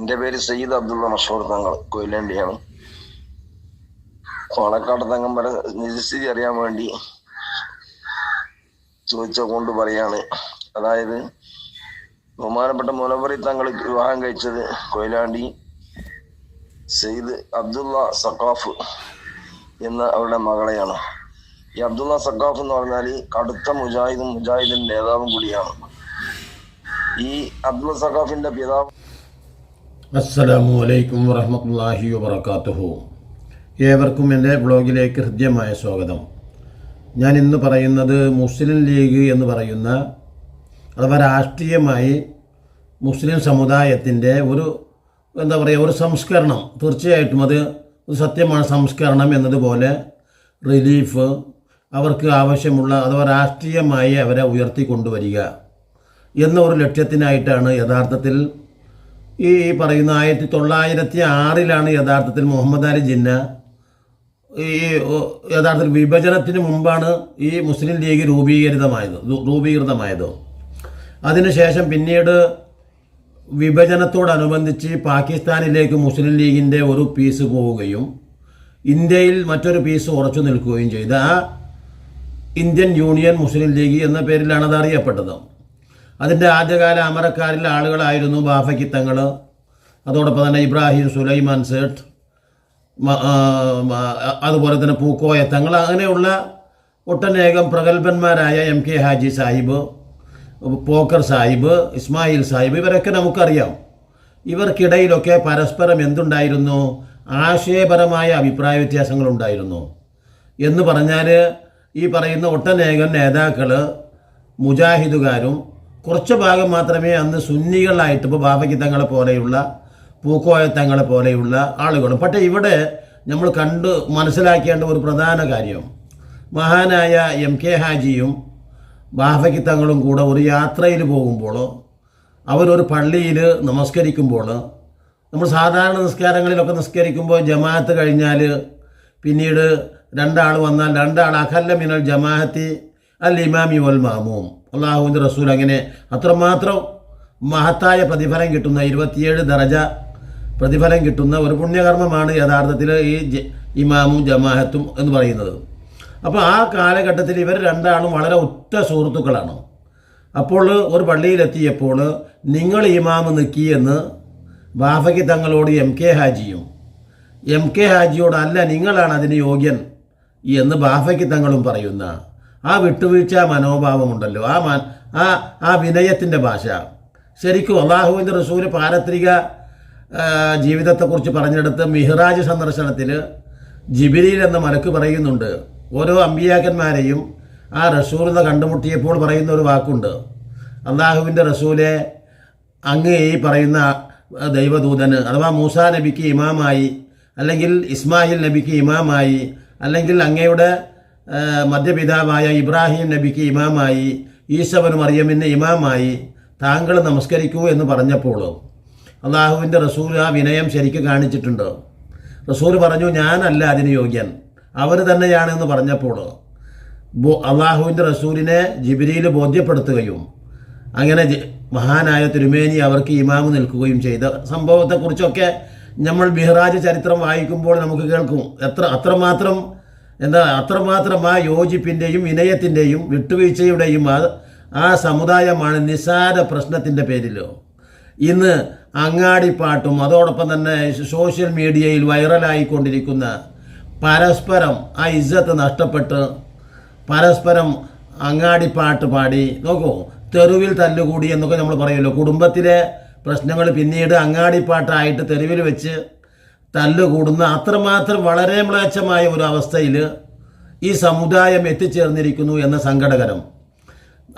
എന്റെ പേര് സയ്യിദ് അബ്ദുള്ള മഷൂർ തങ്ങൾ കൊയിലേണ്ടിയാണ്. പാലക്കാട് വരെ നിജസ്ഥിതി അറിയാൻ വേണ്ടി ചോദിച്ച കൊണ്ട് പറയാണ്. അതായത് ബഹുമാനപ്പെട്ട മുലവറി തങ്ങൾ വിവാഹം കഴിച്ചത് കൊയിലാണ്ടി സെയ്ദ് അബ്ദുള്ള സഖാഫ് എന്ന അവരുടെ മകളെയാണ്. ഈ അബ്ദുള്ള സഖാഫ് എന്ന് പറഞ്ഞാൽ കടുത്ത മുജാഹിദും മുജാഹിദിന്റെ നേതാവും കൂടിയാണ്. ഈ അബ്ദുള്ള സഖാഫിന്റെ പിതാവ് അസ്സലാമു അലൈക്കും വറഹമത്തല്ലാഹി വബർക്കാത്തുഹു ഏവർക്കും എന്റെ ബ്ലോഗിലേക്ക് ഹൃദ്യമായ സ്വാഗതം. ഞാൻ ഇന്ന് പറയുന്നത് മുസ്ലിം ലീഗ് എന്ന് പറയുന്ന അഥവാ രാഷ്ട്രീയമായി മുസ്ലിം സമുദായത്തിന്റെ ഒരു എന്താ പറയുക ഒരു സംസ്കരണം. തീർച്ചയായിട്ടും അത് സത്യമാണ് സംസ്കരണം എന്നതുപോലെ റിലീഫ് അവർക്ക് ആവശ്യമുള്ള അഥവാ രാഷ്ട്രീയമായി അവരെ ഉയർത്തിക്കൊണ്ടുവരിക എന്ന ഒരു ലക്ഷ്യത്തിനായിട്ടാണ് യഥാർത്ഥത്തിൽ ഈ പറയുന്ന ആയിരത്തി തൊള്ളായിരത്തി ആറിലാണ് യഥാർത്ഥത്തിൽ മുഹമ്മദ് അലി ജിന്ന. ഈ യഥാർത്ഥത്തിൽ വിഭജനത്തിന് മുമ്പാണ് ഈ മുസ്ലിം ലീഗ് രൂപീകരിതമായത് രൂ- രൂപീകൃതമായത്. അതിനുശേഷം പിന്നീട് വിഭജനത്തോടനുബന്ധിച്ച് പാകിസ്ഥാനിലേക്ക് മുസ്ലിം ലീഗിന്റെ ഒരു പീസ് പോവുകയും ഇന്ത്യയിൽ മറ്റൊരു പീസ് ഉറച്ചു നിൽക്കുകയും ചെയ്ത ഇന്ത്യൻ യൂണിയൻ മുസ്ലിം ലീഗ് എന്ന പേരിലാണ് അത് അറിയപ്പെട്ടത് അതിന്റെ ആദ്യകാല അമരക്കാരിലെ ആളുകളായിരുന്നു ബാഫക്കിത്തങ്ങൾ അതോടൊപ്പം തന്നെ ഇബ്രാഹിം സുലൈമാൻ സേട്ട് അതുപോലെ തന്നെ പൂക്കോയ തങ്ങൾ. അങ്ങനെയുള്ള ഒട്ടനേകം പ്രഗത്ഭന്മാരായ എം കെ ഹാജി സാഹിബ് പോക്കർ സാഹിബ് ഇസ്മായിൽ സാഹിബ് ഇവരൊക്കെ നമുക്കറിയാം. ഇവർക്കിടയിലൊക്കെ പരസ്പരം എന്തുണ്ടായിരുന്നു? ആശയപരമായ അഭിപ്രായ വ്യത്യാസങ്ങളുണ്ടായിരുന്നു. എന്ന് പറഞ്ഞാൽ ഈ പറയുന്ന ഒട്ടനേകം നേതാക്കൾ മുജാഹിദുകാരും കുറച്ച് ഭാഗം മാത്രമേ അന്ന് സുന്നികളായിട്ട് ഇപ്പോൾ ബാബകിത്തങ്ങളെ പോലെയുള്ള പൂക്കോയത്തങ്ങളെ പോലെയുള്ള ആളുകളും. പക്ഷേ ഇവിടെ നമ്മൾ കണ്ട് മനസ്സിലാക്കേണ്ട ഒരു പ്രധാന കാര്യം മഹാനായ എം കെ ഹാജിയും ബാഫക്കിത്തങ്ങളും കൂടെ ഒരു യാത്രയിൽ പോകുമ്പോൾ അവരൊരു പള്ളിയിൽ നമസ്കരിക്കുമ്പോൾ നമ്മൾ സാധാരണ നിസ്കാരങ്ങളിലൊക്കെ നിസ്കരിക്കുമ്പോൾ ജമാഅത്ത് കഴിഞ്ഞാൽ പിന്നീട് രണ്ടാൾ വന്നാൽ രണ്ടാൾ അഖല്ല മിനൽ ജമാഅത്തി അൽ ഇമാമി വൽ മാമൂം. അള്ളാഹുവിന്റെ റസൂൽ അങ്ങനെ അത്രമാത്രം മഹത്തായ പ്രതിഫലം കിട്ടുന്ന ഇരുപത്തിയേഴ് ദറജ പ്രതിഫലം കിട്ടുന്ന ഒരു പുണ്യകർമ്മമാണ് യഥാർത്ഥത്തിൽ ഈ ഇമാമും ജമാഅത്തും എന്ന് പറയുന്നത്. അപ്പോൾ ആ കാലഘട്ടത്തിൽ ഇവർ രണ്ടാളും വളരെ ഉറ്റ സുഹൃത്തുക്കളാണ്. അപ്പോൾ ഒരു പള്ളിയിലെത്തിയപ്പോൾ നിങ്ങൾ ഇമാമ് നിൽക്കി എന്ന് തങ്ങളോട് എം കെ ഹാജിയും എം കെ ഹാജിയോട് അല്ല നിങ്ങളാണ് അതിന് യോഗ്യൻ എന്ന് ബാഫയ്ക്ക് തങ്ങളും പറയുന്ന ആ വിട്ടുവീഴ്ച മനോഭാവമുണ്ടല്ലോ. ആ ആ ആ വിനയത്തിന്റെ ഭാഷ. ശരിക്കും അള്ളാഹുവിന്റെ റസൂൽ പാരത്രിക ജീവിതത്തെക്കുറിച്ച് പറഞ്ഞെടുത്ത് മിഹ്റാജ് സന്ദർശനത്തിൽ ജിബിരിയിൽ എന്ന മലക്ക് പറയുന്നുണ്ട്. ഓരോ അമ്പിയാക്കന്മാരെയും ആ റസൂലിനെ കണ്ടുമുട്ടിയപ്പോൾ പറയുന്ന ഒരു വാക്കുണ്ട്. അള്ളാഹുവിന്റെ റസൂലെ അങ്ങ് ഈ പറയുന്ന ദൈവദൂതന് അഥവാ മൂസ നബിക്ക് ഇമാമായി അല്ലെങ്കിൽ ഇസ്മാഹിൽ നബിക്ക് ഇമാമായി അല്ലെങ്കിൽ അങ്ങയുടെ മധ്യപിതാവായ ഇബ്രാഹിം നബിക്ക് ഇമാമായി ഈശവൻ മറിയമിന് ഇമാമായി താങ്കൾ നമസ്കരിക്കൂ എന്ന് പറഞ്ഞപ്പോൾ അള്ളാഹുവിന്റെ റസൂൽ ആ വിനയം ശരിക്ക് കാണിച്ചിട്ടുണ്ട്. റസൂൽ പറഞ്ഞു ഞാനല്ല അതിന് യോഗ്യൻ. അവർ തന്നെയാണെന്ന് പറഞ്ഞപ്പോൾ അള്ളാഹുവിന്റെ റസൂലിനെ ജിബിരിയിൽ ബോധ്യപ്പെടുത്തുകയും അങ്ങനെ മഹാനായ തിരുമേനി അവർക്ക് ഇമാമ് നിൽക്കുകയും ചെയ്ത സംഭവത്തെക്കുറിച്ചൊക്കെ നമ്മൾ ബിഹ്റാജ് ചരിത്രം വായിക്കുമ്പോൾ നമുക്ക് കേൾക്കും. എത്ര അത്രമാത്രം എന്താ അത്രമാത്രം ആ യോജിപ്പിന്റെയും വിനയത്തിന്റെയും വിട്ടുവീഴ്ചയുടെയും ആ ആ സമുദായമാണ് നിസാര പ്രശ്നത്തിന്റെ പേരിലോ. ഇന്ന് അങ്ങാടിപ്പാട്ടും അതോടൊപ്പം തന്നെ സോഷ്യൽ മീഡിയയിൽ വൈറലായിക്കൊണ്ടിരിക്കുന്ന പരസ്പരം ആ ഇജ്ജത്ത് നഷ്ടപ്പെട്ട് പരസ്പരം അങ്ങാടിപ്പാട്ട് പാടി നോക്കൂ തെരുവിൽ തല്ലുകൂടി എന്നൊക്കെ നമ്മൾ പറയുമല്ലോ. കുടുംബത്തിലെ പ്രശ്നങ്ങൾ പിന്നീട് അങ്ങാടിപ്പാട്ടായിട്ട് തെരുവിൽ വെച്ച് തല്ലുകൂടുന്ന അത്രമാത്രം വളരെ മ്ലേച്ഛമായ ഒരു അവസ്ഥയിൽ ഈ സമുദായം എത്തിച്ചേർന്നിരിക്കുന്നു എന്ന സങ്കടകരം.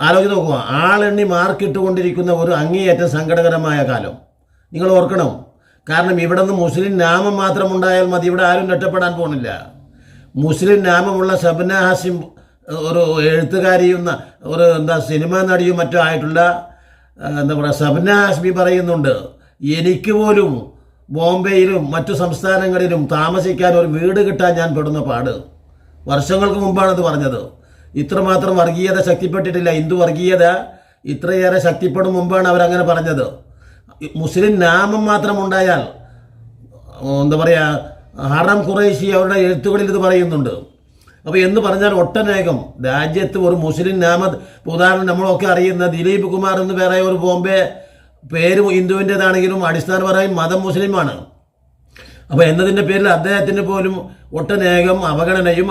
ആലോചിച്ച് നോക്കുക ആളെണ്ണി മാർക്കിട്ടുകൊണ്ടിരിക്കുന്ന ഒരു അങ്ങേയറ്റം സങ്കടകരമായ കാലം. നിങ്ങൾ ഓർക്കണം കാരണം ഇവിടെ നിന്ന് മുസ്ലിം നാമം മാത്രം ഉണ്ടായാൽ മതി ഇവിടെ ആരും രക്ഷപ്പെടാൻ പോകുന്നില്ല. മുസ്ലിം നാമമുള്ള ഷബ്ന ഹാസിം ഒരു എഴുത്തുകാരിയും ഒരു എന്താ സിനിമാ നടിയും മറ്റും ആയിട്ടുള്ള എന്താ പറയുക ഷബ്ന ഹാസ്മി പറയുന്നുണ്ട് എനിക്ക് പോലും ബോംബെയിലും മറ്റു സംസ്ഥാനങ്ങളിലും താമസിക്കാൻ ഒരു വീട് കിട്ടാൻ ഞാൻ പെടുന്ന പാട്. വർഷങ്ങൾക്ക് മുമ്പാണത് പറഞ്ഞത്. ഇത്രമാത്രം വർഗീയത ശക്തിപ്പെട്ടിട്ടില്ല. ഹിന്ദു വർഗീയത ഇത്രയേറെ ശക്തിപ്പെടും മുമ്പാണ് അവരങ്ങനെ പറഞ്ഞത്. മുസ്ലിം നാമം മാത്രം ഉണ്ടായാൽ എന്താ പറയുക ഹറം ഖുറൈശി അവരുടെ എഴുത്തുകളിൽ ഇത് പറയുന്നുണ്ട്. അപ്പോൾ എന്ന് പറഞ്ഞാൽ ഒട്ടനേകം രാജ്യത്ത് ഒരു മുസ്ലിം നാമ ഉദാഹരണം നമ്മളൊക്കെ അറിയുന്ന ദിലീപ് കുമാർ എന്ന് വേറെ ഒരു ബോംബെ പേര് ഹിന്ദുവിന്റെതാണെങ്കിലും അടിസ്ഥാനപരമായി മതം മുസ്ലിമാണ്. അപ്പോൾ എന്നതിന്റെ പേരിൽ അദ്ദേഹത്തിന് പോലും ഒട്ടനേകം അവഗണനയും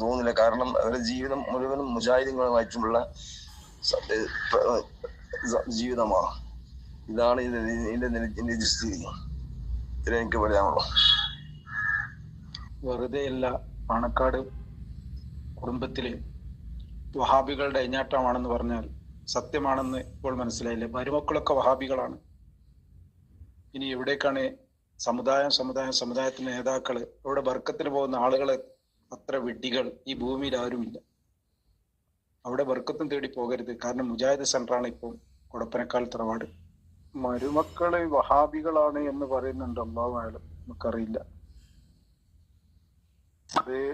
തോന്നുന്നില്ല. കാരണം അവരുടെ ജീവിതം മുഴുവനും മുജാഹിദുകളുമായിട്ടുള്ള ജീവിതമാണ് ഇതാണ് ഇതിന്റെ ഇതിന്റെ നില- ഇതിന്റെ സ്ഥിതി ഇത്രേ എനിക്ക് പറയാനുള്ളൂ. വെറുതെയല്ല പാണക്കാട് കുടുംബത്തിലെ വഹാബികളുടെ അഞ്ഞാട്ടമാണെന്ന് പറഞ്ഞാൽ സത്യമാണെന്ന് ഇപ്പോൾ മനസ്സിലായില്ലേ. മരുമക്കളൊക്കെ വഹാബികളാണ്. ഇനി എവിടേക്കാണ് സമുദായം സമുദായം സമുദായത്തിന്റെ നേതാക്കൾ അവിടെ ബർക്കത്തിന് പോകുന്ന ആളുകളെ അത്ര വിഡ്ഢികൾ ഈ ഭൂമിയിൽ ആരുമില്ല. അവിടെ ബർക്കത്തും തേടി പോകരുത്. കാരണം മുജാഹിദ് സെന്ററാണ് ഇപ്പോൾ കൊടപ്പനക്കാൽ തറവാട്. മരുമക്കൾ വഹാബികളാണ് എന്ന് പറയുന്നുണ്ട് അള്ളാഹു അയാൾ നമുക്കറിയില്ല. അത്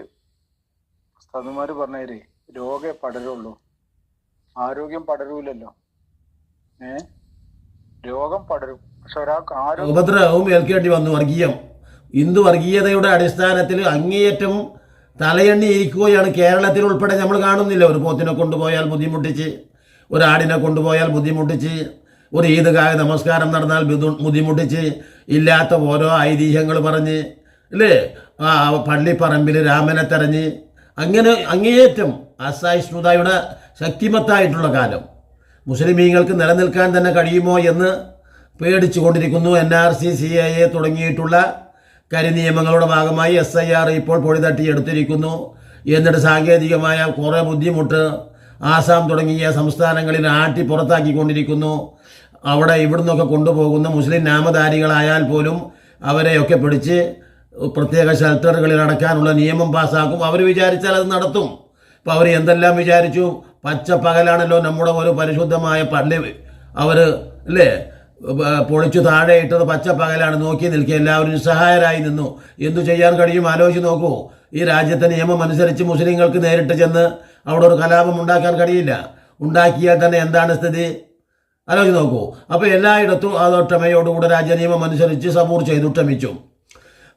ഉസ്താദുമാര് പറഞ്ഞേരേ രോഗേ പടരുള്ളൂ. ആരോഗ്യം പടരൂലല്ലോ. ഏ? രോഗം പടരും. പക്ഷെ ഒരാൾക്ക് ആരോഗ്യം ഉപദ്രവവും ഏൽക്കേണ്ടി വന്നു. വർഗീയം. ഹിന്ദു വർഗീയതയുടെ അടിസ്ഥാനത്തിൽ അങ്ങേയറ്റം തലയെണ്ണി ഇരിക്കുകയാണ് കേരളത്തിൽ ഉൾപ്പെടെ നമ്മൾ കാണുന്നില്ല. ഒരു പോത്തിനെ കൊണ്ടുപോയാൽ ബുദ്ധിമുട്ടിച്ച് ഒരാടിനെ കൊണ്ടുപോയാൽ ബുദ്ധിമുട്ടിച്ച് ഒരു ഈദ്ഗാഹ നമസ്കാരം നടന്നാൽ ബുദ്ധു- ബുദ്ധിമുട്ടിച്ച് ഇല്ലാത്ത ഓരോ ഐതിഹ്യങ്ങൾ പറഞ്ഞ് അല്ലേ ആ പള്ളിപ്പറമ്പിൽ രാമനെ തെരഞ്ഞ് അങ്ങനെ അങ്ങേയറ്റം അസഹിഷ്ണുതയുടെ ശക്തിമത്തായിട്ടുള്ള കാലം. മുസ്ലിമീങ്ങൾക്ക് നിലനിൽക്കാൻ തന്നെ കഴിയുമോ എന്ന് പേടിച്ചു കൊണ്ടിരിക്കുന്നു N R C C I A തുടങ്ങിയിട്ടുള്ള കരിനിയമങ്ങളുടെ ഭാഗമായി എസ് ഐ ആർ ഇപ്പോൾ പൊടിതട്ടി എടുത്തിരിക്കുന്നു. എന്നിട്ട് സാങ്കേതികമായ കുറേ ബുദ്ധിമുട്ട് ആസാം തുടങ്ങിയ സംസ്ഥാനങ്ങളിൽ ആട്ടി പുറത്താക്കിക്കൊണ്ടിരിക്കുന്നു. അവിടെ ഇവിടുന്നൊക്കെ കൊണ്ടുപോകുന്ന മുസ്ലിം നാമധാരികളായാൽ പോലും അവരെയൊക്കെ പിടിച്ച് പ്രത്യേക ഷെൽട്ടറുകളിൽ അടക്കാനുള്ള നിയമം പാസ്സാക്കും അവർ വിചാരിച്ചാൽ അത് നടത്തും. അപ്പോൾ അവർ എന്തെല്ലാം വിചാരിച്ചു? പച്ച പകലാണല്ലോ നമ്മുടെ ഒരു പരിശുദ്ധമായ പള്ളി. അവർ അല്ലേ? പൊളിച്ചു താഴെ ഇട്ടത് പച്ച പകലാണ് നോക്കി നിൽക്കുക. എല്ലാവരും സഹായരായി നിന്നു. എന്തു ചെയ്യാൻ കഴിയും? ആലോചിച്ച് നോക്കൂ. ഈ രാജ്യത്തെ നിയമം അനുസരിച്ച് മുസ്ലിങ്ങൾക്ക് നേരിട്ട് ചെന്ന് അവിടെ ഒരു കലാപം ഉണ്ടാക്കാൻ കഴിയില്ല. ഉണ്ടാക്കിയാൽ തന്നെ എന്താണ് സ്ഥിതി? ആലോചിച്ച് നോക്കൂ. അപ്പോൾ എല്ലായിടത്തും രാജ്യ രാജ്യനിയമം അനുസരിച്ച് സബൂർ ചെയ്തു ക്ഷമിച്ചു.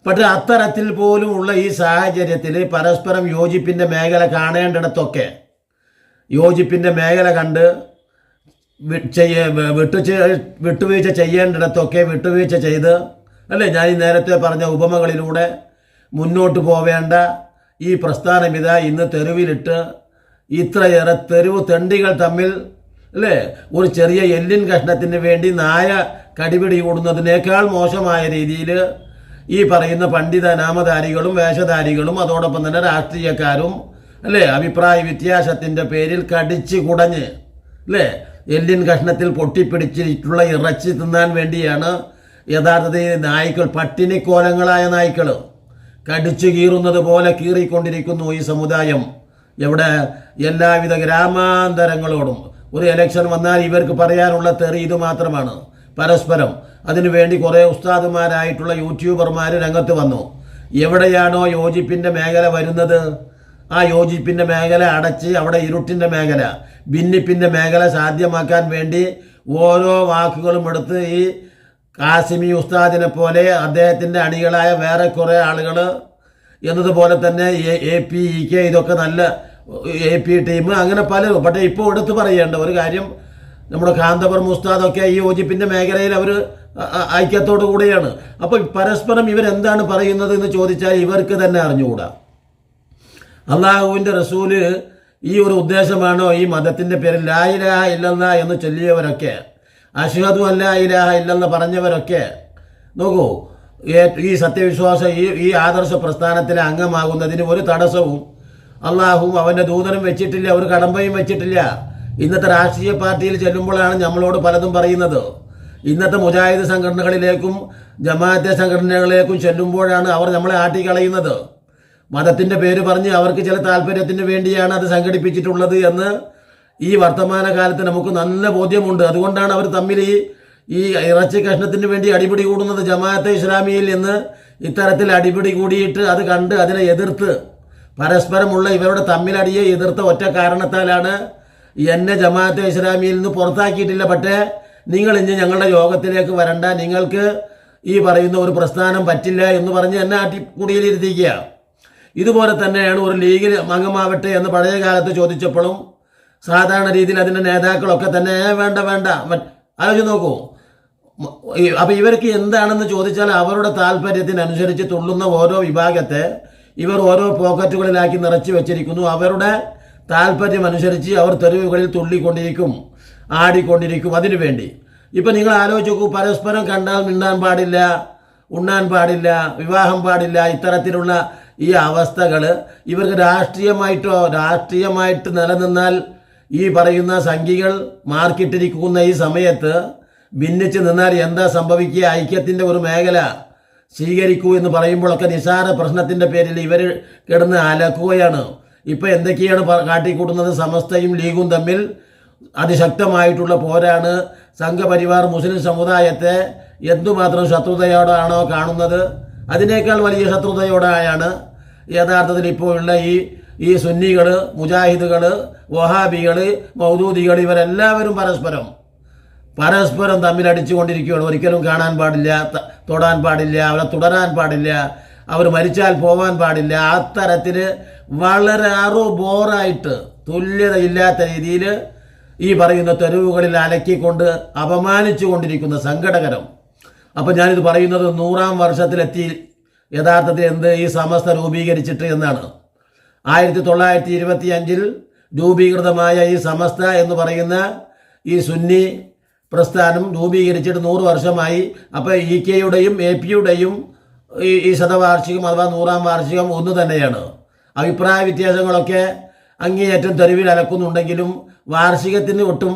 പക്ഷെ അത്തരത്തിൽ പോലും ഉള്ള ഈ സാഹചര്യത്തിൽ പരസ്പരം യോജിപ്പിന്റെ മേഖല കാണേണ്ടിടത്തൊക്കെ യോജിപ്പിന്റെ മേഖല കണ്ട് ചെയ്യ വിട്ടു വിട്ടുവീഴ്ച ചെയ്യേണ്ടിടത്തൊക്കെ വിട്ടുവീഴ്ച ചെയ്ത് അല്ലേ? ഞാൻ ഈ നേരത്തെ പറഞ്ഞ ഉപമകളിലൂടെ മുന്നോട്ട് പോവേണ്ട ഈ പ്രസ്ഥാനം ഇതാ ഇന്ന് തെരുവിലിട്ട് ഇത്രയേറെ തെരുവ് തെണ്ടികൾ തമ്മിൽ അല്ലേ? ഒരു ചെറിയ എല്ലിൻ കഷ്ണത്തിന് വേണ്ടി നായ കടിപിടി കൂടുന്നതിനേക്കാൾ മോശമായ രീതിയിൽ ഈ പറയുന്ന പണ്ഡിത നാമധാരികളും വേഷധാരികളും അതോടൊപ്പം തന്നെ രാഷ്ട്രീയക്കാരും അല്ലേ? അഭിപ്രായ വ്യത്യാസത്തിന്റെ പേരിൽ കടിച്ച് കുടഞ്ഞ് അല്ലേ? എല്ലിൻ കഷ്ണത്തിൽ പൊട്ടിപ്പിടിച്ചിട്ടുള്ള ഇറച്ചി തിന്നാൻ വേണ്ടിയാണ് യഥാർത്ഥത്തിൽ നായ്ക്കൾ പട്ടിണിക്കോലങ്ങളായ നായ്ക്കൾ കടിച്ചു കീറുന്നത് പോലെ കീറിക്കൊണ്ടിരിക്കുന്നു ഈ സമുദായം. എവിടെ? എല്ലാവിധ ഗ്രാമാന്തരങ്ങളോടും. ഒരു എലക്ഷൻ വന്നാൽ ഇവർക്ക് പറയാനുള്ള തെറി ഇത് മാത്രമാണ്. പരസ്പരം. അതിനുവേണ്ടി കുറേ ഉസ്താദുമാരായിട്ടുള്ള യൂട്യൂബർമാർ രംഗത്ത് വന്നു. എവിടെയാണോ യോജിപ്പിന്റെ മേഖല വരുന്നത്? ആ യോജിപ്പിന്റെ മേഖല അടച്ച് അവിടെ ഇരുട്ടിന്റെ മേഖല ഭിന്നിപ്പിന്റെ മേഖല സാധ്യമാക്കാൻ വേണ്ടി ഓരോ വാക്കുകളും എടുത്ത് ഈ കാസിമി ഉസ്താദിനെ പോലെ അദ്ദേഹത്തിന്റെ അണികളായ വേറെ കുറേ ആളുകൾ എന്നതുപോലെ തന്നെ എ പി ഇ കെ ഇതൊക്കെ നല്ല എ പി ടീം അങ്ങനെ പലരും പക്ഷേ ഇപ്പോൾ എടുത്തു പറയേണ്ട ഒരു കാര്യം നമ്മുടെ കാന്തപുരം ഉസ്താദൊക്കെ ഈ യോജിപ്പിന്റെ മേഖലയിൽ അവർ ഐക്യത്തോടു കൂടിയാണ്. അപ്പോൾ പരസ്പരം ഇവരെന്താണ് പറയുന്നത് എന്ന് ചോദിച്ചാൽ ഇവർക്ക് തന്നെ അറിഞ്ഞുകൂടാ. അള്ളാഹുവിന്റെ റസൂൽ ഈ ഒരു ഉദ്ദേശമാണോ ഈ മതത്തിന്റെ പേരിൽ ലാ ഇല്ലെന്ന എന്ന് ചൊല്ലിയവരൊക്കെ അഷ്ഹദു അല്ലാ ഇലാഹ ഇല്ലെന്ന് പറഞ്ഞവരൊക്കെ നോക്കൂ ഈ സത്യവിശ്വാസം ഈ ഈ ആദർശ പ്രസ്ഥാനത്തിലെ അംഗമാകുന്നതിന് ഒരു തടസ്സവും അള്ളാഹും അവന്റെ ദൂതനും വെച്ചിട്ടില്ല ഒരു കടമ്പയും വെച്ചിട്ടില്ല. ഇന്നത്തെ രാഷ്ട്രീയ പാർട്ടിയിൽ ചെല്ലുമ്പോഴാണ് നമ്മളോട് പലതും പറയുന്നത്. ഇന്നത്തെ മുജാഹിദ് സംഘടനകളിലേക്കും ജമാഅത്തെ സംഘടനകളിലേക്കും ചെല്ലുമ്പോഴാണ് അവർ നമ്മളെ ആട്ടിക്കളയുന്നത്. മതത്തിന്റെ പേര് പറഞ്ഞ് അവർക്ക് ചില താല്പര്യത്തിന് വേണ്ടിയാണ് അത് സംഘടിപ്പിച്ചിട്ടുള്ളത് എന്ന് ഈ വർത്തമാന കാലത്ത് നമുക്ക് നല്ല ബോധ്യമുണ്ട്. അതുകൊണ്ടാണ് അവർ തമ്മിൽ ഈ ഈ ഇറച്ചി കഷ്ണത്തിന് വേണ്ടി അടിപിടി കൂടുന്നത് ജമാഅത്തെ ഇസ്ലാമിയിൽ നിന്ന് ഇത്തരത്തിൽ അടിപിടി കൂടിയിട്ട് അത് കണ്ട് അതിനെ എതിർത്ത് പരസ്പരമുള്ള ഇവരുടെ തമ്മിലടിയെ എതിർത്ത ഒറ്റ കാരണത്താലാണ് എന്നെ ജമാഅത്തെ ഇസ്ലാമിയിൽ നിന്ന് പുറത്താക്കിയിട്ടില്ല. പക്ഷേ നിങ്ങൾ ഇനി ഞങ്ങളുടെ യോഗത്തിലേക്ക് വരണ്ട. നിങ്ങൾക്ക് ഈ പറയുന്ന ഒരു പ്രസ്ഥാനം പറ്റില്ല എന്ന് പറഞ്ഞ് എന്നെ ആട്ടി കുടിയിലിരുത്തിക്കുക ഇതുപോലെ തന്നെയാണ് ഒരു ലീഗിൽ അംഗമാവട്ടെ എന്ന് പഴയ കാലത്ത് ചോദിച്ചപ്പോഴും സാധാരണ രീതിയിൽ അതിന്റെ നേതാക്കളൊക്കെ തന്നെ വേണ്ട വേണ്ട ആലോചിച്ച് നോക്കൂ. അപ്പൊ ഇവർക്ക് എന്താണെന്ന് ചോദിച്ചാൽ അവരുടെ താല്പര്യത്തിനനുസരിച്ച് തുള്ളുന്ന ഓരോ വിഭാഗത്തെ ഇവർ ഓരോ പോക്കറ്റുകളിലാക്കി നിറച്ചു വെച്ചിരിക്കുന്നു. അവരുടെ താല്പര്യം അനുസരിച്ച് അവർ തെരുവുകളിൽ തുള്ളിക്കൊണ്ടിരിക്കും ആടിക്കൊണ്ടിരിക്കും അതിനു വേണ്ടി. ഇപ്പൊ നിങ്ങൾ ആലോചിച്ച് നോക്കൂ പരസ്പരം കണ്ടാൽ മിണ്ടാൻ പാടില്ല ഉണ്ണാൻ പാടില്ല വിവാഹം പാടില്ല ഇത്തരത്തിലുള്ള ഈ അവസ്ഥകൾ ഇവർക്ക് രാഷ്ട്രീയമായിട്ടോ രാഷ്ട്രീയമായിട്ട് നിലനിന്നാൽ ഈ പറയുന്ന സംഖ്യകൾ മാർക്കിട്ടിരിക്കുന്ന ഈ സമയത്ത് ഭിന്നിച്ച് നിന്നാൽ എന്താ സംഭവിക്കുക? ഐക്യത്തിന്റെ ഒരു മേഖല സ്വീകരിക്കൂ എന്ന് പറയുമ്പോഴൊക്കെ നിസാര പ്രശ്നത്തിന്റെ പേരിൽ ഇവർ കിടന്ന് അലക്കുകയാണ്. ഇപ്പോൾ എന്തൊക്കെയാണ് കാട്ടിക്കൂട്ടുന്നത്? സമസ്തയും ലീഗും തമ്മിൽ അതിശക്തമായിട്ടുള്ള പോരാണ്. സംഘപരിവാർ മുസ്ലിം സമുദായത്തെ എന്തുമാത്രം ശത്രുതയോടാണോ കാണുന്നത്? അതിനേക്കാൾ വലിയ ശത്രുതയോടായാണ് യഥാർത്ഥത്തിൽ ഇപ്പോഴുള്ള ഈ ഈ സുന്നികൾ മുജാഹിദുകൾ വഹാബികൾ മൗദൂദികൾ ഇവരെല്ലാവരും പരസ്പരം പരസ്പരം തമ്മിൽ അടിച്ചുകൊണ്ടിരിക്കുകയാണ്. ഒരിക്കലും കാണാൻ പാടില്ല തൊടാൻ പാടില്ല അവരെ തുടരാൻ പാടില്ല അവർ മരിച്ചാൽ പോവാൻ പാടില്ല. അത്തരത്തിൽ വളരെ അറു ബോറായിട്ട് തുല്യതയില്ലാത്ത രീതിയിൽ ഈ പറയുന്ന തെരുവുകളിൽ അലക്കിക്കൊണ്ട് അപമാനിച്ചു കൊണ്ടിരിക്കുന്ന സങ്കടകരം അപ്പം ഞാനിത് പറയുന്നത് നൂറാം വർഷത്തിലെത്തി യഥാർത്ഥത്തിൽ എന്ത് ഈ സമസ്ത രൂപീകരിച്ചിട്ട് എന്നാണ്. ആയിരത്തി തൊള്ളായിരത്തി ഇരുപത്തി അഞ്ചിൽ രൂപീകൃതമായ ഈ സമസ്ത എന്ന് പറയുന്ന ഈ സുന്നി പ്രസ്ഥാനം രൂപീകരിച്ചിട്ട് നൂറ് വർഷമായി. അപ്പോൾ ഇ കെയുടെയും എ പിയുടെയും ഈ ഈ ശതവാർഷികം അഥവാ നൂറാം വാർഷികം ഒന്ന് തന്നെയാണ്. അഭിപ്രായ വ്യത്യാസങ്ങളൊക്കെ അങ്ങേയറ്റം തെരുവിൽ അലക്കുന്നുണ്ടെങ്കിലും വാർഷികത്തിന് ഒട്ടും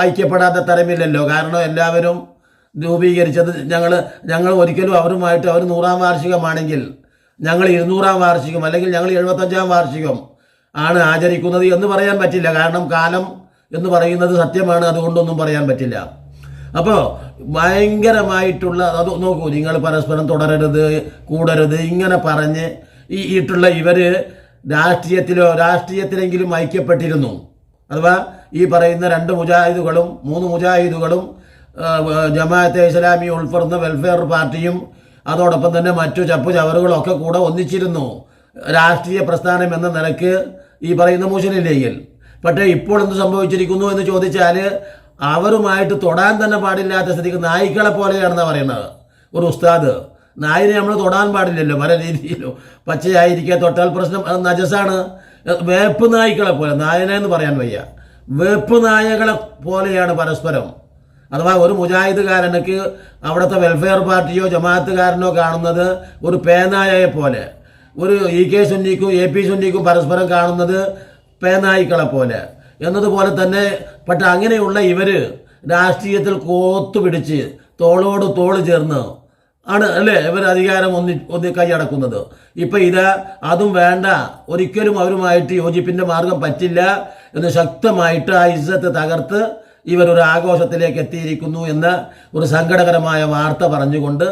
ഐക്യപ്പെടാത്ത തരമില്ലല്ലോ. കാരണം എല്ലാവരും രൂപീകരിച്ചത്. ഞങ്ങൾ ഞങ്ങൾ ഒരിക്കലും അവരുമായിട്ട് അവർ നൂറാം വാർഷികമാണെങ്കിൽ ഞങ്ങൾ ഇരുന്നൂറാം വാർഷികം അല്ലെങ്കിൽ ഞങ്ങൾ എഴുപത്തഞ്ചാം വാർഷികം ആണ് ആചരിക്കുന്നത് എന്ന് പറയാൻ പറ്റില്ല. കാരണം കാലം എന്ന് പറയുന്നത് സത്യമാണ് അതുകൊണ്ടൊന്നും പറയാൻ പറ്റില്ല. അപ്പോൾ ഭയങ്കരമായിട്ടുള്ള അത് നോക്കൂ നിങ്ങൾ പരസ്പരം തുടരരുത് കൂടരുത് ഇങ്ങനെ പറഞ്ഞ് ഈ ഇട്ടുള്ള ഇവർ രാഷ്ട്രീയത്തിലോ രാഷ്ട്രീയത്തിലെങ്കിലും ഐക്യപ്പെട്ടിരുന്നു. അഥവാ ഈ പറയുന്ന രണ്ട് മുജാഹിദുകളും മൂന്ന് മുജാഹിദുകളും ജമാഅത്തെ ഇസ്ലാമി ഉൾപ്പെടുന്ന വെൽഫെയർ പാർട്ടിയും അതോടൊപ്പം തന്നെ മറ്റു ചപ്പു ചവറുകളൊക്കെ കൂടെ ഒന്നിച്ചിരുന്നു. രാഷ്ട്രീയ പ്രസ്ഥാനം എന്ന നിലയ്ക്ക് ഈ പറയുന്ന മുസ്ലിം ലീഗിൽ പക്ഷേ ഇപ്പോൾ എന്ത് സംഭവിച്ചിരിക്കുന്നു എന്ന് ചോദിച്ചാൽ അവരുമായിട്ട് തൊടാൻ തന്നെ പാടില്ലാത്ത സ്ഥിതിക്ക് നായ്ക്കളെ പോലെയാണെന്ന് പറയുന്നത്. ഒരു ഉസ്താദ് നായിനെ നമ്മൾ തൊടാൻ പാടില്ലല്ലോ പല രീതിയിലും. പച്ചയായിരിക്കുക തൊട്ടാൽ പ്രശ്നം അത് നജസാണ്. വേപ്പ് നായ്ക്കളെ പോലെ നായനെ എന്ന് പറയാൻ വയ്യ. വേപ്പ് നായകളെ പോലെയാണ് പരസ്പരം. അഥവാ ഒരു മുജാഹിദുകാരനക്ക് അവിടുത്തെ വെൽഫെയർ പാർട്ടിയോ ജമാഅത്തുകാരനോ കാണുന്നത് ഒരു പേനായയെ പോലെ ഒരു ഇ കെ സുന്നിക്കും എ പി സുന്നിക്കും പരസ്പരം കാണുന്നത് പേനായിക്കളെ പോലെ. എന്നതുപോലെ തന്നെ പക്ഷെ അങ്ങനെയുള്ള ഇവർ രാഷ്ട്രീയത്തിൽ കോത്തു പിടിച്ച് തോളോട് തോൾ ചേർന്ന് ആണ് അല്ലേ ഇവർ അധികാരം ഒന്നി ഒന്ന് കൈയടക്കുന്നത്. ഇപ്പൊ ഇത് അതും വേണ്ട ഒരിക്കലും അവരുമായിട്ട് യോജിപ്പിന്റെ മാർഗം പറ്റില്ല എന്ന് ശക്തമായിട്ട് ആ ഇസ്സത്ത് തകർത്ത് ഇവരൊരു ആഘോഷത്തിലേക്ക് എത്തിയിരിക്കുന്നു എന്ന് ഒരു സങ്കടകരമായ വാർത്ത പറഞ്ഞുകൊണ്ട്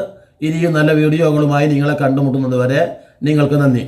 ഇനിയും നല്ല വീഡിയോകളുമായി നിങ്ങളെ കണ്ടുമുട്ടുന്നത് വരെ നിങ്ങൾക്ക് നന്ദി.